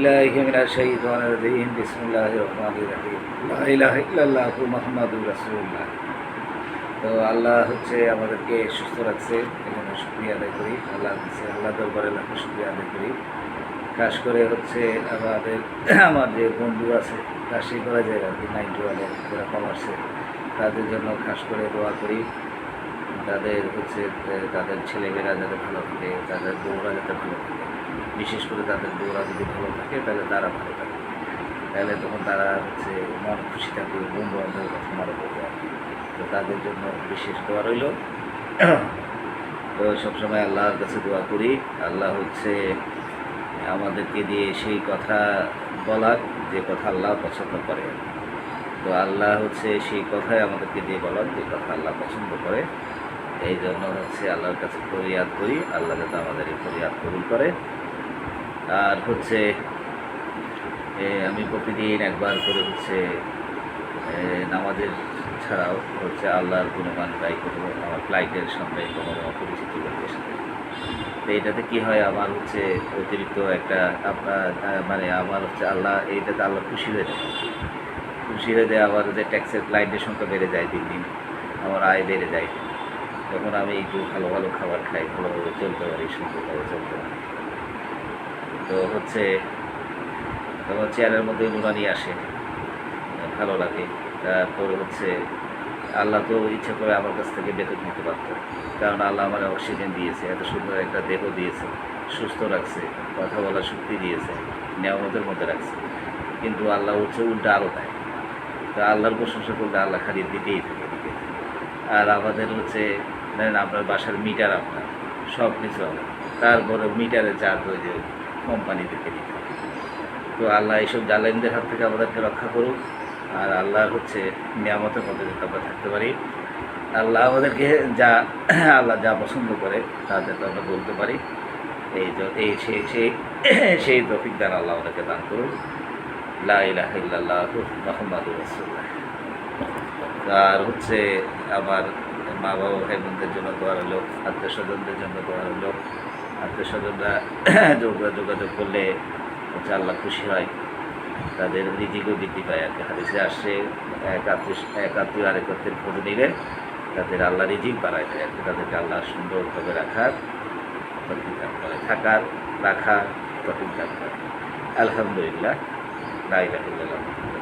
بالله من الشيطان الرجيم بسم الله الرحمن الرحيم لا إله إلا الله محمد رسول الله তো আল্লাহ হচ্ছে আমাদেরকে সুস্থ রাখছে এজন্য শুক্রিয়া আদায় করি আল্লাহ হচ্ছে আল্লাহ দরবারে লাখো শুক্রিয়া আদায় করি খাস করে হচ্ছে আমাদের আমার যে বন্ধু আছে রাশি করা যায় আর কি নাইনটি ওয়ানের যারা কমার্সে তাদের জন্য খাস করে দোয়া করি তাদের হচ্ছে এ, তাদের ছেলেমেয়েরা যাতে ভালো থাকে তাদের বউরা যাতে ভালো থাকে বিশেষ করে তাদের বউরা যদি ভালো থাকে, তাহলে তারা ভালো থাকে। তাহলে তখন তারা হচ্ছে মন খুশি থাকবে বন্ধু বান্ধবের কথা মনে করবে তো তাদের জন্য বিশেষ দোয়া রইল। তো সবসময় আল্লাহর কাছে দোয়া করি। আল্লাহ হচ্ছে আমাদেরকে দিয়ে সেই কথা বলার যে কথা আল্লাহ পছন্দ করে। তো আল্লাহ হচ্ছে সেই কথাই আমাদেরকে দিয়ে বলার যে কথা আল্লাহ পছন্দ করে। এই জন্য হচ্ছে আল্লাহর কাছে ফরিয়াদ করি। আল্লাহ যাতে আমাদের এই ফরিয়াদ কবুল করে। আর হচ্ছে আমি প্রতিদিন একবার করে হচ্ছে নামাজের ছাড়াও হচ্ছে আল্লাহর গুণগান গাই করব, আমার ফ্লাইটের সামনে কোনো অপরিচিত লোকের সাথে। তো এটাতে কী হয়, আমার হচ্ছে অতিরিক্ত একটা মানে আমার হচ্ছে আল্লাহ, এইটাতে আল্লাহ খুশি হয়ে যায়। খুশি হয়ে যায় আবার যে ট্যাক্সের ক্লায়েন্টের সংখ্যা বেড়ে যায় দিন দিন, আমার আয় বেড়ে যায়। তখন আমি একটু ভালো ভালো খাবার খাই ভালোভাবে চলতে পারি, সুন্দরভাবে চলতে পারি। তো হচ্ছে তখন চেয়ারের মধ্যে নুরানি আসে। ভালো লাগে। তারপরে হচ্ছে আল্লাহ তো ইচ্ছা করে আমার কাছ থেকে বেতন নিতে পারত। কারণ আল্লাহ আমার অক্সিজেন দিয়েছে, এত সুন্দর একটা দেহ দিয়েছে, সুস্থ রাখছে, কথা বলার শক্তি দিয়েছে, নিয়ামতের মধ্যে রাখছে। কিন্তু আল্লাহ হচ্ছে উল্টা আরও দেয়। তো আল্লাহর প্রশংসা করলে আল্লাহ খালি দিতেই থাকে দিতে আর আমাদের হচ্ছে, ধরেন আপনার বাসার মিটার আপনার সব কিছু আমার তারপরে মিটারে চার্জ হয়ে যায়। দিতে হয়। তো আল্লাহ এইসব জালেনদের হাত থেকে আমাদেরকে রক্ষা করুক, আর আল্লাহর হচ্ছে নিয়ামতের মধ্যে যাতে আমরা থাকতে পারি। আল্লাহ আমাদেরকে যা, আল্লাহ যা পছন্দ করে, তা যাতে আমরা বলতে পারি। এই য- এই সেই সেই সেই তফিক দ্বারা আল্লাহ আমাদেরকে দান করুন লা ইলাহা ইল্লাল্লাহ মুহাম্মাদুর রাসূলুল্লাহ। আর হচ্ছে আমার মা বাবা ভাই বোনদের জন্য দোয়া রইল আত্মীয় স্বজনদের জন্য দোয়া রইল। আত্মীয় স্বজনরা যোগা- যোগাযোগ করলে হচ্ছে আল্লাহ খুশি হয়। তাদের রিজিকও বৃদ্ধি পায় আর কি। হাদিসে আসছে এক আত্মীয় এক আত্মীয় আরেক আত্মীয় খোঁজ নিলে তাদের আল্লাহ রিজিক বাড়ায় দেয় আর কি। তাদেরকে আল্লাহ সুন্দরভাবে রাখার তফিক করে। থাকার, রাখার তফিক দান করে। আলহামদুলিল্লাহ। ইল্লাল্লাহ।